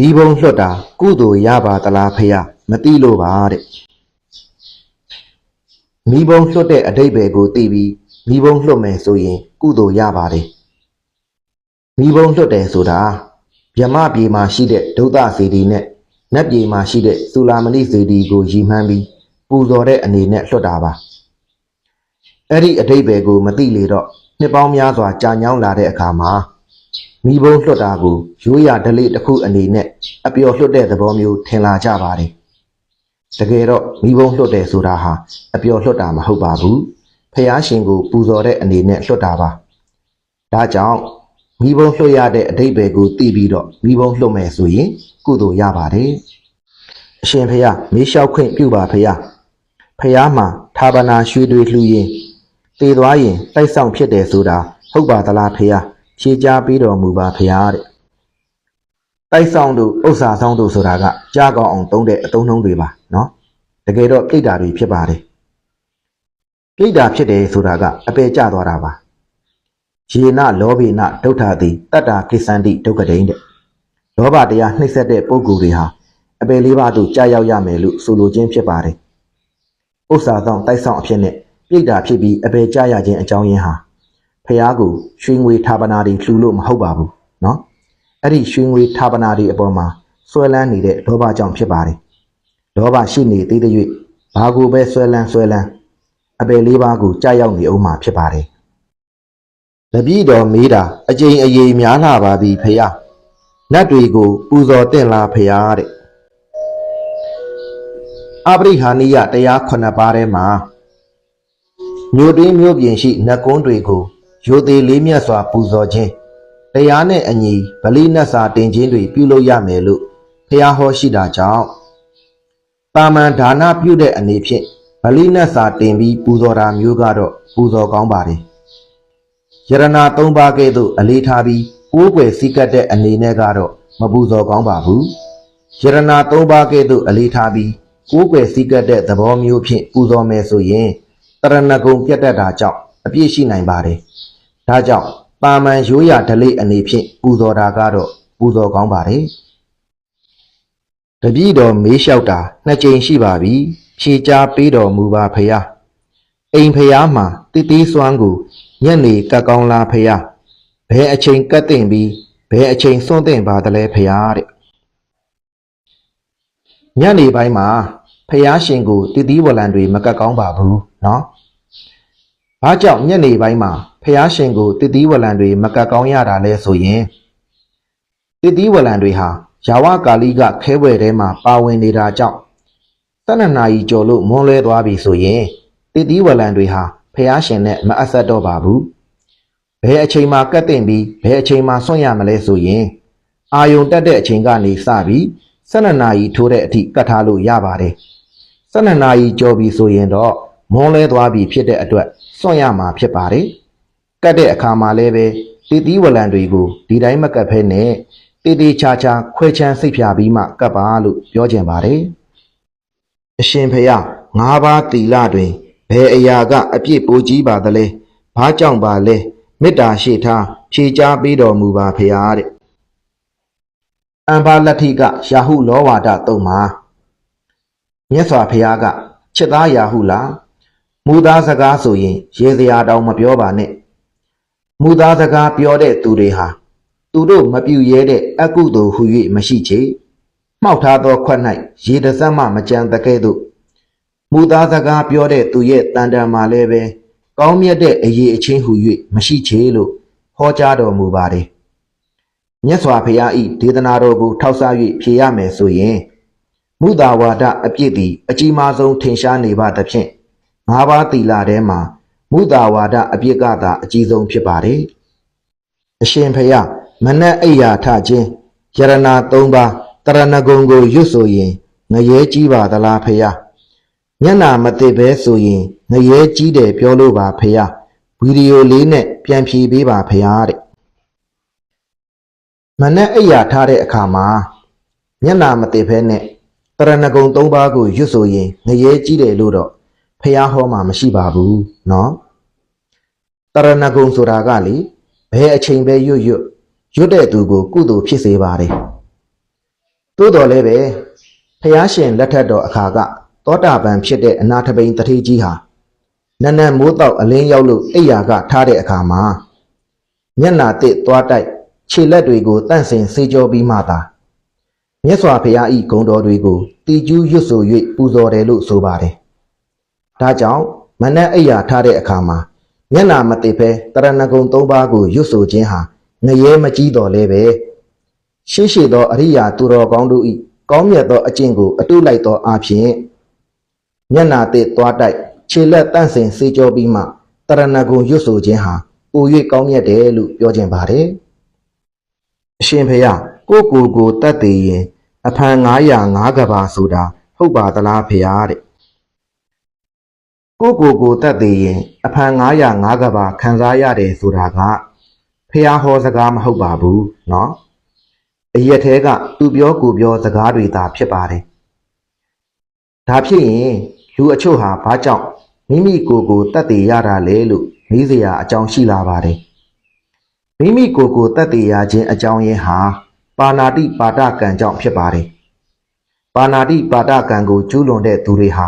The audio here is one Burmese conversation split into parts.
မိဘုံလွတ်တာကုသိုလ်ရပါသလားဖေယမသိလို့ပါတဲ့မိဘုံလွတ်တဲ့အတိတ်ပဲကိုသိပြီးမိဘုံလွတ်မယ်ဆိုရင် ကုသိုလ်ရပါတယ်မိဘုံလွတ်တယ်ဆိုတာဗြဟ္မပြေမှာရှိတဲ့ဒုသစေတီနဲ့နတ်ပြေမှာရှိတဲ့သုလာမဏိစေတီကိုရည်မှန်းပြီးပူဇော်တဲ့အနေနဲ့လွတ်တာပါအဲ့ဒီအတိတ်ပဲကိုမသိလေတော့နှစ်ပေါင်းများစွာကြာညောင်းလာတဲ့အခါမှာ မိဘုံလွတ်တာကိုရိုးရဓလေ့တစ်ခုအနေနဲ့အပျော်လွတ်တဲ့သဘောမျိုးထင်လာကြပါတယ်။တကယ်တော့မိဘုံလွတ်တယ်ဆိုတာဟာအပျော်လွတ်တာမဟုတ်ပါဘူး။ဖះရှင်ကိုပူဇော်တဲ့အနေနဲ့လွတ်တာပါ။ဒါကြောင့်မိဘုံလွတ်ရတဲ့အတိတ်ပဲကိုသိပြီးတော့မိဘုံလွတ်မယ်ဆိုရင်ကုသိုလ်ရပါတယ်။အရှင်ဖះမေးလျှောက်ခွင့်ပြုပါဖះ။ဖះမှာဌာပနာရွှေတွေလှူရင်တည်သွားရင်တိုက်ဆောင်ဖြစ်တယ်ဆိုတာဟုတ်ပါသလားဖះ။ ဖြေကြားပေးတော်မူပါဖះတဲ့။တိုက်ဆောင်တို့ဥစ္စာဆောင်တို့ဆိုတာကကြားကောင်းအောင်သုံးတဲ့အသုံးနှုန်းတွေပါနော်။တကယ်တော့ပြိတ္တာတွေဖြစ်ပါတယ်။ပြိတ္တာဖြစ်တယ်ဆိုတာကအပေကျသွားတာပါ။ယေနလောဘိနဒုဋ္ဌာတိတတ္တာကိစ္ဆန္တိဒုက္ကတိန်တဲ့။လောဘတရားနှိမ့်ဆက်တဲ့ပုဂ္ဂိုလ်တွေဟာအပေလေးပါးတို့ကြာရောက်ရမယ်လို့ဆိုလိုခြင်းဖြစ်ပါတယ်။ဥစ္စာဆောင်တိုက်ဆောင်အဖြစ်နဲ့ပြိတ္တာဖြစ်ပြီးအပေကျရခြင်းအကြောင်းရင်းဟာ ဖះကိုရွှေငွေဌာပနာတွေလှူလို့မဟုတ်ပါဘူးเนาะအဲ့ဒီရွှေငွေဌာပနာတွေအပေါ်မှာဆွဲလန်းနေတဲ့လောဘကြောင့်ဖြစ်ပါတယ်လောဘရှိနေသေးတဲ့၍ဘာကိုပဲဆွဲလန်းဆွဲလန်းအပယ်လေးပါးကိုကြာရောက်နေအောင်မှာဖြစ်ပါတယ်တပည့်တော်မေးတာအကျိန်အယေများလာပါပြီဖះနတ်တွေကိုပူဇော်တင်လာဖះတဲ့အပရိဟာနိယတရား9ပါးထဲမှာမြို့တွင်းမြို့ပြင်ရှိနတ်ကုန်းတွေကို ရိုသေလေးမြတ်စွာပူဇော်ခြင်းတရားနဲ့အညီဗလိနတ်စာတင်ခြင်းတွေပြုလုပ်ရမယ်လို့ဖះဟောရှိတာကြောင့်တာမန်ဒါနပြုတဲ့အနေဖြင့်ဗလိနတ်စာတင်ပြီးပူဇော်တာမျိုးကတော့ပူဇော်ကောင်းပါတယ်ယရနာ၃ပါးကဲ့သို့အလေးထားပြီးပိုးကွယ်စည်းကပ်တဲ့အနေနဲ့ကတော့မပူဇော်ကောင်းပါဘူးယရနာ၃ပါးကဲ့သို့အလေးထားပြီးကိုးကွယ်စည်းကပ်တဲ့သဘောမျိုးဖြင့်ပူဇော်မယ်ဆိုရင်တရဏဂုံပြတ်တတ်တာကြောင့်အပြည့်ရှိနိုင်ပါတယ်။ ဒါကြောင့်ပါမန်ရိုးရာဓလေ့အနေဖြင့်ပူဇော်တာကတော့ပူဇော်ကောင်းပါတယ်။တပည့်တော်မေးလျှောက်တာနှစ်ကြိမ်ရှိပါပြီ။ဖြေကြားပေးတော်မူပါဖရာ။အိမ်ဖရာမှာတိတိစွမ်းကိုညနေကတ်ကောင်းလားဖရာ။ဘယ်အချိန်ကတ်တင်ပြီးဘယ်အချိန်စွန့်တင်ပါသလဲဖရာတဲ့။ညနေပိုင်းမှာဖရာရှင်ကိုတည်တည်ဝလံတွေမကတ်ကောင်းပါဘူးနော်။ ဘာကြောင့်ညနေပိုင်းမှာဖရာရှင်ကိုတည်တည်ဝလံတွေမကတ်ကောင်းရတာလဲဆိုရင်တည်တည်ဝလံတွေဟာယာဝကာလိကခဲဘွယ်ထဲမှာပါဝင်နေတာကြောင့်တဏ္ဍနာကြီးကြော်လို့မွန်းလဲသွားပြီဆိုရင်တည်တည်ဝလံတွေဟာဖရာရှင်နဲ့မအပ်ဆက်တော့ပါဘူး။ဘယ်အချိန်မှာကတ်တင်ပြီးဘယ်အချိန်မှာဆွန့်ရမလဲဆိုရင်အာယုံတက်တဲ့အချိန်ကနေစပြီး12နာရီထိုးတဲ့အထိကတ်ထားလို့ရပါတယ်။12နာရီကြော်ပြီဆိုရင်တော့ မွန်းလဲသွားပြီဖြစ်တဲ့အတွက်စွန့်ရမှာဖြစ်ပါတယ်။ကတ်တဲ့အခါမှာလည်းပဲတည်တည်ဝလံတွေကိုဒီတိုင်းမကတ်ဖဲနဲ့တည်တည်ချာချာခွဲချမ်းစိတ်ဖြာပြီးမှကတ်ပါလို့ပြောကြင်ပါတယ်။အရှင်ဖေယငါးပါးတီလတွင်ဘယ်အရာကအပြစ်ပိုကြီးပါသလဲ။ဘာကြောင့်ပါလဲ။မေတ္တာရှိထားဖြေချာပေးတော်မူပါဖေယတဲ့။အံဘာလတ္ထိကယာဟုလောဝါဒတုံမှာမြတ်စွာဘုရားကချစ်သားရာဟုလား မူသားစကားဆိုရင်ရေစရာတောင်မပြောပါနဲ့မူသားစကားပြောတဲ့သူတွေဟာသူတို့မပြူရဲတဲ့အကုသိုလ်ဟု၍မရှိချေမှောက်ထားသောခွက်၌ရေတစက်မှမကြံတကဲ့သို့မူသားစကားပြောတဲ့သူရဲ့တန်တန်မှာလည်းပဲကောင်းမြတ်တဲ့အရေးအချင်းဟု၍မရှိချေလို့ဟောကြားတော်မူပါတယ်မြတ်စွာဘုရားဤဒေသနာတော်ကိုထောက်ဆ၍ဖြေရမယ်ဆိုရင်မုသာဝါဒအပြစ်သည်အကြီးမားဆုံးထင်ရှားနေပါသဖြင့် ငါးပါးသီလထဲမှာမုသာဝါဒအပြစ်ကသာအကြီးဆုံးဖြစ်ပါတယ်။အရှင်ဖျားမနက်အိယာထခြင်းယရနာ၃ပါးတရဏဂုံကိုရွတ်ဆိုရင်ငရဲကြီးပါသလားဖျား။မျက်နာမသိပဲဆိုရင်ငရဲကြီးတယ်ပြောလို့ပါဖျား။ဗီဒီယိုလေးနဲ့ပြန်ဖြေပေးပါဖျားတဲ့။မနက်အိယာထားတဲ့အခါမှာမျက်နာမသိဘဲနဲ့တရဏဂုံ၃ပါးကိုရွတ်ဆိုရင်ငရဲကြီးတယ်လို့တော့ ဖះဟောမှာမရှိပါဘူးเนาะတရဏဂုံဆိုတာကလေဘယ်အချိန်ပဲရွတ်ရွတ်ရွတ်တဲ့သူကိုကုသိုလ်ဖြစ်စေပါတယ် သို့တော်လည်းပဲဖျားရှင်လက်ထက်တော်အခါကသောတာပန်ဖြစ်တဲ့အနာထပိန်တတိကြီးဟာနန်းနန်းမိုးတောက်အလင်းရောက်လို့အိယာကထားတဲ့အခါမှာမျက်နာတစ်သွားတိုက်ခြေလက်တွေကိုတန့်စင်စေကြောပြီးမှသာမြတ်စွာဘုရားဤဂုံတော်တွေကိုတီကျူးရွတ်ဆို၍ပူဇော်တယ်လို့ဆိုပါတယ်။ ဒါကြောင့်မနက်အိယာထားတဲ့အခါမှာမျက်နာမတစ်ပဲတရဏဂုံ၃ပါးကိုရွတ်ဆိုခြင်းဟာငရဲမကြီးတော်လဲပဲရှေးရှေသောအရိယာသူတော်ကောင်းတို့ဤကောင်းမြတ်သောအကျင့်ကိုအတုလိုက်သောအဖြစ်မျက်နာတစ်သွားတိုက်ခြေလက်တန့်စင်စေကြောပြီးမှတရဏဂုံရွတ်ဆိုခြင်းဟာပို၍ကောင်းမြတ်တယ်လို့ပြောခြင်းပါတယ်။အရှင်ဖေယကိုကိုကိုတတ်သေးရင်အဖန်905ကဘာဆိုတာဟုတ်ပါသလားဖေယတဲ့ ကိုကိုကိုတတ်သေးရင်အဖန်905ကဘာခံစားရတယ်ဆိုတာကဖေယဟောစကားမဟုတ်ပါဘူးเนาะအရက်သေးကသူပြောကိုပြောစကားတွေသာဖြစ်ပါတယ်ဒါဖြစ်ရင်လူအချို့ဟာဘာကြောင့်မိမိကိုယ်ကိုတတ်သေးရတာလဲလို့မေးစရာအကြောင်းရှိလာပါတယ်မိမိကိုယ်ကိုတတ်သေးရခြင်းအကြောင်းရင်းဟာပါဏာတိပါဒကံကြောင့်ဖြစ်ပါတယ်ပါဏာတိပါဒကံကိုကျူးလွန်တဲ့သူတွေဟာ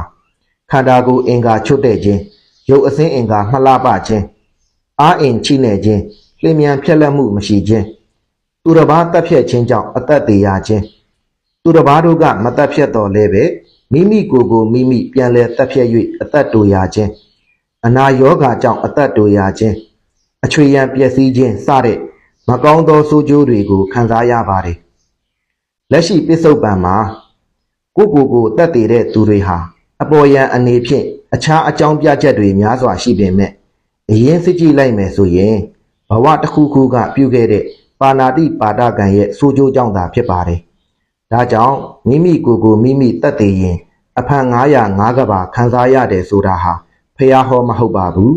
ခန္ဓာကိုယ်အင်္ဂါချွတ်တဲ့ခြင်းရုပ်အစင်းအင်္ဂါမှလှပခြင်းအာအင်ချိနေခြင်းလျင်မြန်ဖြက်လက်မှုမရှိခြင်းသူတစ်ပါးတက်ဖြတ်ခြင်းကြောင့်အသက်သေးရခြင်းသူတစ်ပါးတို့ကမတက်ဖြတ်တော်လဲပဲမိမိကိုယ်ကိုမိမိပြန်လဲတက်ဖြတ်၍အသက်တူရခြင်းအနာယောဂါကြောင့်အသက်တူရခြင်းအချွေရန်ပျက်စီးခြင်းစတဲ့မကောင်းသောဆိုးကျိုးတွေကိုခံစားရပါတယ်လက်ရှိပစ္စုပန်မှာကိုယ့်ကိုယ်ကိုတက်တည်တဲ့သူတွေဟာ အပေါ်ယံအနေဖြင့်အခြားအကြောင်းပြချက်တွေများစွာရှိပေမဲ့အရင်စစ်ကြည့်လိုက်မယ်ဆိုရင်ဘဝတစ်ခုခုကပြုခဲ့တဲ့ပါဏာတိပါဒကံရဲ့ဆိုးကျိုးကြောင့်သာဖြစ်ပါတယ်ဒါကြောင့်မိမိကိုယ်ကိုမိမိတက်တည်ရင်အဖန်905ကဘာခံစားရတယ်ဆိုတာဟာဖះဟောမဟုတ်ပါဘူး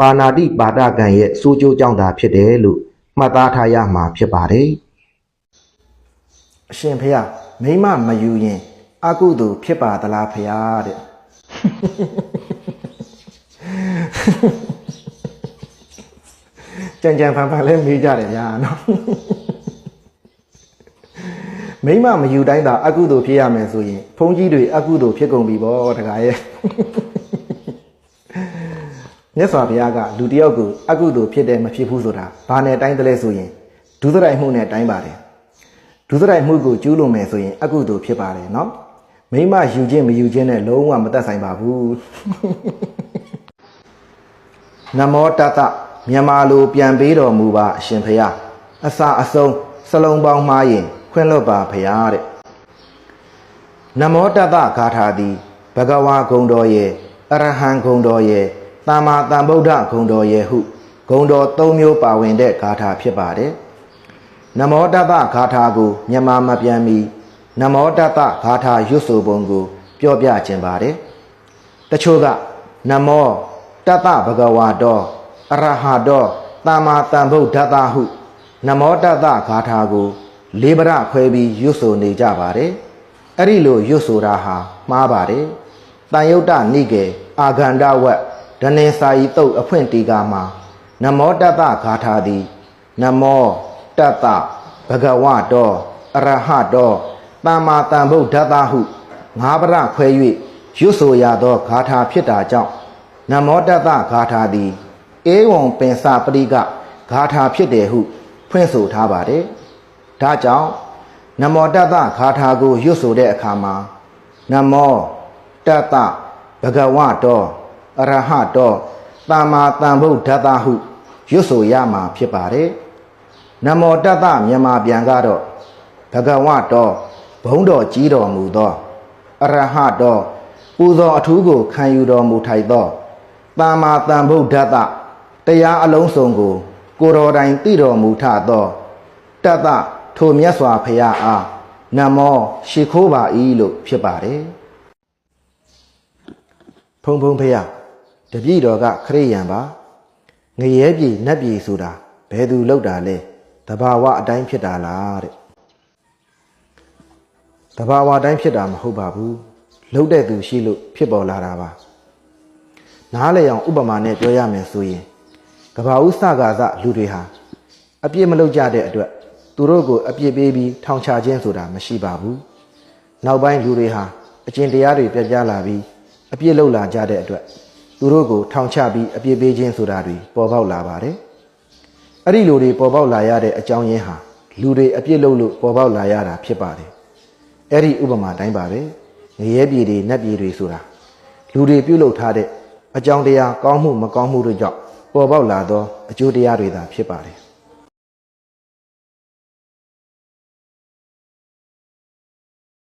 ပါဏာတိပါဒကံရဲ့ဆိုးကျိုးကြောင့်သာဖြစ်တယ်လို့မှတ်သားထားရမှာဖြစ်ပါတယ်အရှင်ဖះမိမမယူရင် အကုသိုလ်ဖြစ်ပါသလားဖះတဲ့ကြံကြံဖန်ဖန်လဲမေးကြတယ်ဗျာနော်မိမမယူတိုင်းသာအကုသိုလ်ဖြစ်ရမယ်ဆိုရင်ဘုန်းကြီးတွေအကုသိုလ်ဖြစ်ကုန်ပြီဗောတခါရဲ့မြတ်စွာဘုရားကလူတစ်ယောက်ကိုအကုသိုလ်ဖြစ်တယ်မဖြစ်ဘူးဆိုတာဘာနဲ့တိုင်းတယ်လဲဆိုရင်ဒုသရိုက်မှုနဲ့တိုင်းပါတယ်ဒုသရိုက်မှုကိုကျူးလွန်မယ်ဆိုရင်အကုသိုလ်ဖြစ်ပါတယ်နော် မိမယူခြင်းမယူခြင်းနဲ့လုံးဝမသက်ဆိုင်ပါဘူးနမောတတမြန်မာလိုပြန်ပေးတော်မူပါအရှင်ဖရာအစာအဆုံးစလုံးပေါင်းမှားရင်ခွင့်လွတ်ပါဖရာတဲ့နမောတတဂါထာသည်ဘဂဝါဂုံတော်ရဲ့အရဟံဂုံတော်ရဲ့သမ္မာသမ္ဗုဒ္ဓဂုံတော်ရဲ့ဟုဂုံတော်၃မျိုးပါဝင်တဲ့ဂါထာဖြစ်ပါတယ်နမောတတဂါထာကိုမြန်မာမပြန်မီ နမောတတဂါထာရွတ်ဆိုပုံကို ပြောပြခြင်းပါတယ်တချို့ကနမောတတဘဂဝါတော်အရဟတောသမ္မာသမ္ဗုဒ္ဓတဟု နမောတတဂါထာကို လေးပရခွဲပြီးရွတ်ဆိုနေကြပါတယ်အဲ့ဒီလိုရွတ်ဆိုတာဟာမှားပါတယ်တန်ယုတ်တနိကေအာဂန္ဓဝတ်ဒနေစာယီတုတ်အဖွင့်တီကာမှာနမောတတဂါထာသည် နမောတတဘဂဝတောအရဟတော သမ္မာသမ္ဗုဒ္ဓတဟုငါးပရခွဲ၍ရွတ်ဆိုရသောဂါထာဖြစ်တာကြောင့်နမောတတဂါထာသည်ဧဝံပင်စပရိကဂါထာဖြစ်တယ်ဟု ဖွင့်ဆိုထားပါတယ်။ဒါကြောင့်နမောတတဂါထာကိုရွတ်ဆိုတဲ့အခါမှာနမောတတဘဂဝတောအရဟတောသမ္မာသမ္ဗုဒ္ဓတဟုရွတ်ဆိုရမှာဖြစ်ပါတယ်။နမောတတမြန်မာပြန်ကတော့ဘဂဝတော ဘုံတော်ကြီးတော်မူသောအရဟတောပူဇော်အထူးကိုခံယူတော်မူထိုက်သောသမ္မာသမ္ဗုဒ္ဓတတရားအလုံးစုံကို ကိုတော်တိုင်သိတော်မူထသောတတထိုမြတ်စွာဘုရားအားနမောရှိခိုးပါ၏လို့ဖြစ်ပါတယ်ဖုံဖုံဖရာတပည့်တော်ကခရိယံပါငရဲပြည်နတ်ပြည်ဆိုတာဘယ်သူလောက်တာလဲတဘာဝအတိုင်းဖြစ်တာလားတဲ့ တဘာဝအတိုင်းဖြစ်တာမဟုတ်ပါဘူးလှုပ်တဲ့သူရှိလို့ဖြစ်ပေါ်လာတာပါနားလေအောင်ဥပမာနဲ့ပြောရမယ်ဆိုရင်ကဘာဦးစကာစလူတွေဟာအပြစ်မလုပ်ကြတဲ့အတွက်သူတို့ကိုအပြစ်ပေးပြီးထောင်ချခြင်းဆိုတာမရှိပါဘူးနောက်ပိုင်းလူတွေဟာအကျင့်တရားတွေပြတ်ကြားလာပြီးအပြစ်လုပ်လာကြတဲ့အတွက်သူတို့ကိုထောင်ချပြီးအပြစ်ပေးခြင်းဆိုတာတွေပေါ်ပေါက်လာပါတယ်။အဲ့ဒီလူတွေပေါ်ပေါက်လာရတဲ့အကြောင်းရင်းဟာလူတွေအပြစ်လုပ်လို့ပေါ်ပေါက်လာရတာဖြစ်ပါတယ်။ အဲ့ဒီဥပမာတိုင်းပါပဲ။ငရဲပြည်တွေနတ်ပြည်တွေဆိုတာလူတွေပြုလုပ်ထားတဲ့အကြောင်းတရားကောင်းမှုမကောင်းမှုတို့ကြောင့်ပေါ်ပေါက်လာသောအကျိုးတရားတွေသာဖြစ်ပါတယ်